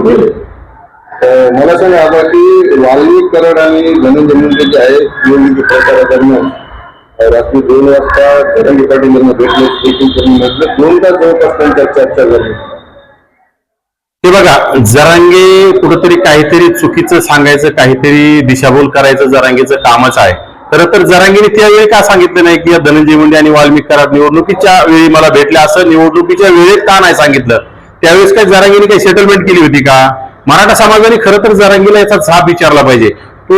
मला सांगा आता की वाल्मिक कराड आणि धनंजय जे आहे निवडणुकी प्रचारादरम्यान रात्री दोन वाजता धनंजय पाटील यांना भेटले स्पीकिंग करून म्हटलं दोन तास जवळपास त्यांच्या चर्चा झाली. हे बघा जरांगे कुठंतरी काहीतरी चुकीचं सांगायचं काहीतरी दिशाभूल करायचं जरांगेचं कामच आहे. खरं तर जरांगीने त्यावेळी का सांगितलं नाही की या धनंजय मुंडे आणि वाल्मिक कराड निवडणुकीच्या वेळी मला भेटले? असं निवडणुकीच्या वेळेत का नाही सांगितलं? त्यावेळेस काय जरांगीने काही सेटलमेंट केली होती का? मराठा समाजाने खरं तर जारांगीला याचा झाप विचारला पाहिजे. तो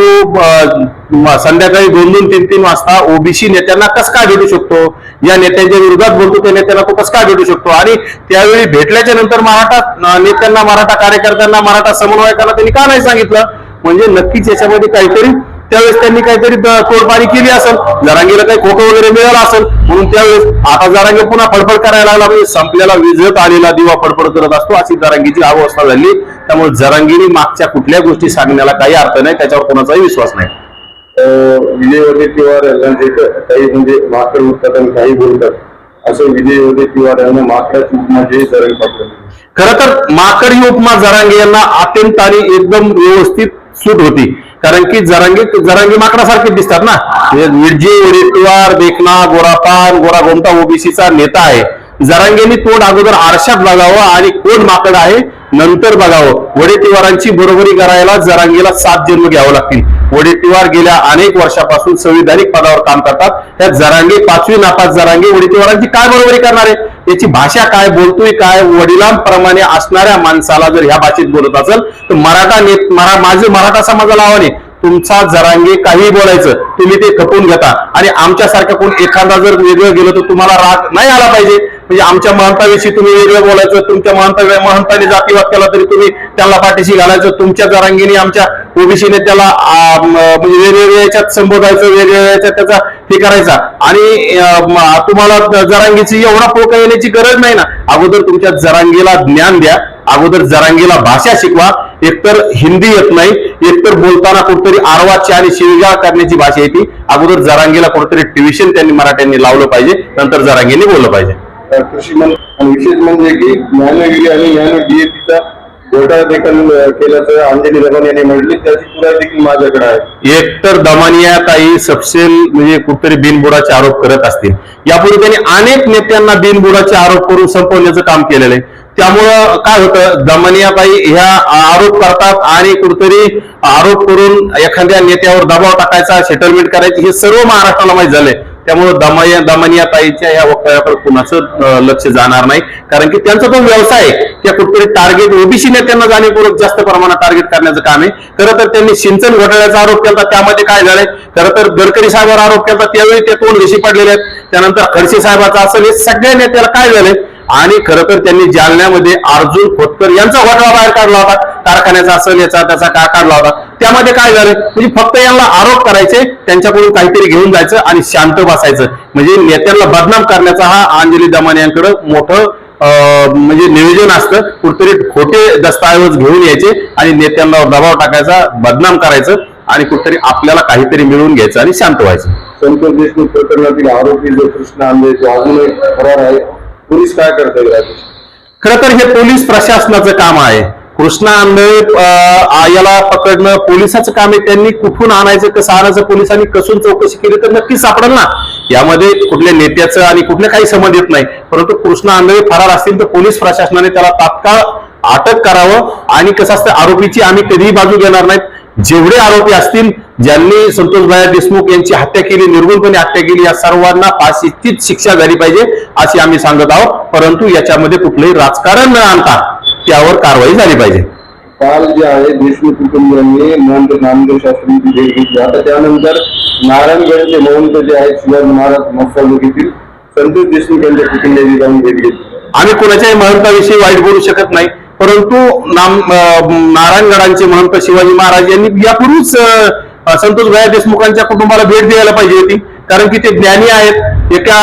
संध्याकाळी दोन दोन तीन तीन वाजता ओबीसी नेत्यांना कस काय भेटू शकतो? या नेत्यांच्या विरोधात बोलतो त्या नेत्यांना तो कस काय भेटू शकतो? आणि त्यावेळी भेटल्याच्या नंतर मराठा नेत्यांना मराठा कार्यकर्त्यांना मराठा समन्वयकांना त्यांनी का नाही सांगितलं? म्हणजे नक्कीच याच्यामध्ये काहीतरी त्यावेळेस त्यांनी काहीतरी तोडपाणी केली असेल. जरांगीला काही खोकं वगैरे मिळालं असेल. म्हणून त्यावेळेस आता जरांगे पुन्हा फडफड करायला लागला. म्हणजे संपलेला विजत आलेला दिवा फडफड करत असतो. अशी जरांगीची अवस्था झाली. त्यामुळे जरांगीने मागच्या कुठल्या गोष्टी सांगण्याला काही अर्थ नाही. त्याच्यावर कोणाचाही विश्वास नाही. विजय वडेट्टीवार यांना काही म्हणजे माकड उठतात आणि काही बोलतात. असं विजय वडेट्टीवार यांना माकडाची उपमा जे जरंगी पाटील खर तर माकड ही उपमा जरांगे यांना अत्यंत आणि एकदम व्यवस्थित सूट होती. कारण की जरांगी जरांगी माकडासारखे दिसतात ना. म्हणजे विजय देखना गोरापान गोरा गोमटा ओबीसीचा नेता आहे. जरांगेनी तोंड अगोदर आरशात बघावं आणि कोण माकड आहे? नंतर बघावं. वडेट्टीवारांची बरोबरी करायला जरांगेला सात जन्म घ्यावं लागतील. वडेट्टीवार गेल्या अनेक वर्षापासून संविधानिक पदावर काम करतात. त्या जरांगे पाचवी नापास जरांगे वडेट्टीवारांची काय बरोबरी करणार आहे? याची भाषा काय बोलतोय काय वडिलांप्रमाणे असणाऱ्या माणसाला जर ह्या भाषेत बोलत असेल तर मराठा नेत मरा माझे मराठा समाजाला आव्हाने तुमचा जरांगे काही बोलायचं तुम्ही ते खपून घेता. आणि आमच्यासारखं कोण एखादा जर वेगळं गेलं तर तुम्हाला राग नाही आला पाहिजे. म्हणजे आमच्या महंताविषयी तुम्ही वेगळं बोलायचं तुमच्या महंता महंताने जातीवाद केला तरी तुम्ही त्यांना पाठीशी घालायचं. तुमच्या जरांगीने आमच्या ओबीसीने त्याला म्हणजे वेगवेगळ्या याच्यात संबोधायचं वेगवेगळ्या याच्यात त्याचा हे करायचा. आणि तुम्हाला जरांगीची एवढा पोका येण्याची गरज नाही ना? अगोदर तुमच्या जरांगीला ज्ञान द्या. अगोदर जरांगीला भाषा शिकवा. एकतर हिंदी येत नाही. एकतर बोलताना कुठतरी आरवाची आणि शिवगाळ करण्याची भाषा येते. अगोदर जरांगीला कुठतरी ट्युशन त्यांनी मराठ्यांनी लावलं पाहिजे. नंतर जरांगीने बोललं पाहिजे. कृषी विशेष म्हणजे की ज्ञानगिरी आणि ज्ञान डीएपीचा घोटाळा देखील केलं केल्याचं अंजली रमण यांनी म्हटली. त्याची पुरावा देखील माझ्याकडे आहे. एकतर दमानिया काही सपशेल म्हणजे कुठतरी बिनबुडाचे आरोप करत असतील. यापूर्वी त्यांनी अनेक नेत्यांना बिनबुडाचे आरोप करून संपवण्याचं काम केलेलं आहे. त्यामुळं काय होतं दमनियाबाई ह्या आरोप करतात आणि कुठतरी आरोप करून एखाद्या नेत्यावर दबाव टाकायचा सेटलमेंट करायची हे सर्व महाराष्ट्राला माहीत झालंय. त्यामुळे दमया दमनिया ताईच्या या वक्तव्याकडे कुणाचं लक्ष जाणार नाही. कारण की त्यांचा तो व्यवसाय त्या कुठतरी टार्गेट ओबीसी नेत्यांना जाणीवपूर्वक जास्त प्रमाणात टार्गेट करण्याचं काम आहे. खरं तर त्यांनी सिंचन घोटाळ्याचा आरोप केला त्यामध्ये काय झालंय? खरं तर गडकरी साहेबांवर आरोप केला त्यावेळी ते तोंड ऋषी पडलेले आहेत. त्यानंतर खडसे साहेबाचा असेल हे सगळ्या नेत्याला काय झालंय? आणि खरं तर त्यांनी जालन्यामध्ये अर्जुन खोतकर यांचा घोटाळा बाहेर काढला होता कारखान्याचा असेल याचा त्याचा का काढला होता? त्यामध्ये काय झालं? म्हणजे फक्त यांना आरोप करायचे त्यांच्याकडून काहीतरी घेऊन जायचं आणि शांत बसायचं. म्हणजे नेत्यांना बदनाम करण्याचा हा अंजली दमाने यांकडे मोठं म्हणजे नियोजन असतं. कुठतरी खोटे दस्तऐवज घेऊन यायचे आणि नेत्यांना दबाव टाकायचा बदनाम करायचं आणि कुठतरी आपल्याला काहीतरी मिळवून घ्यायचं आणि शांत व्हायचं. संतोष देशमुख प्रकरणातील आरोपी जो कृष्ण आंबे तो अजूनही फरार आहे पोलीस काय करता येईल खरं तर हे पोलीस प्रशासनाचं काम आहे. कृष्णा आंधळे याला पकडणं पोलिसाचं काम आहे त्यांनी कुठून आणायचं कसं आणायचं पोलिसांनी कसून चौकशी केली तर नक्कीच सापडेल ना? यामध्ये कुठल्या नेत्याचं आणि कुठल्या काही संबंध येत नाही. परंतु कृष्णा आंधळे फरार असतील तर पोलीस प्रशासनाने त्याला तात्काळ अटक करावं आणि कसं असतं आरोपीची आम्ही कधीही बाजू घेणार नाहीत. जेवढे आरोपी असतील ज्यांनी संतोषभाई देशमुख यांची हत्या केली निर्गुणपणे हत्या केली या सर्वांना फाशीचीच शिक्षा झाली पाहिजे अशी आम्ही सांगत आहोत. परंतु याच्यामध्ये कुठलंही राजकारण न आणता त्यावर कारवाई झाली पाहिजे. काल जे आहे देशमुख कुटुंबियांनी महंत नामदेव शास्त्रींची भेट घेतली. आता त्यानंतर नारायणगडचे महंत जे आहेत शिवाजी महाराज मसालुकीतील संतोष देशमुख यांच्या कुटुंबियांनी जाऊन भेट घेतली. आम्ही कोणाच्याही महंताविषयी वाईट बोलू शकत नाही परंतु नाम नारायणगडांचे महंत शिवाजी महाराज यांनी यापूर्वीच संतोष भया देशमुखांच्या कुटुंबाला भेट द्यायला पाहिजे होती. कारण की ते ज्ञानी आहेत. एका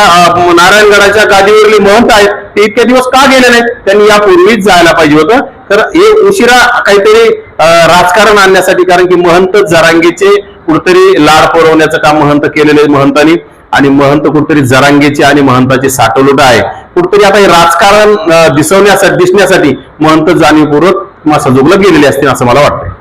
नारायणगडाच्या गादीवरले महंत आहेत. ते इतके दिवस का गेले नाहीत? त्यांनी यापूर्वीच जायला पाहिजे होतं. तर हे उशिरा काहीतरी राजकारण आणण्यासाठी कारण की महंत जरांगेचे कुठतरी लाड पुरवण्याचं काम महंत केलेलं आहे महंतांनी. आणि महंत कुठतरी जरांगेचे आणि महंताचे साठवलोट आहे. कुठतरी आता हे राजकारण दिसवण्यासाठी दिसण्यासाठी महंत जाणीवपूर्वक मासाजोगला गेलेले असतील असं मला वाटतं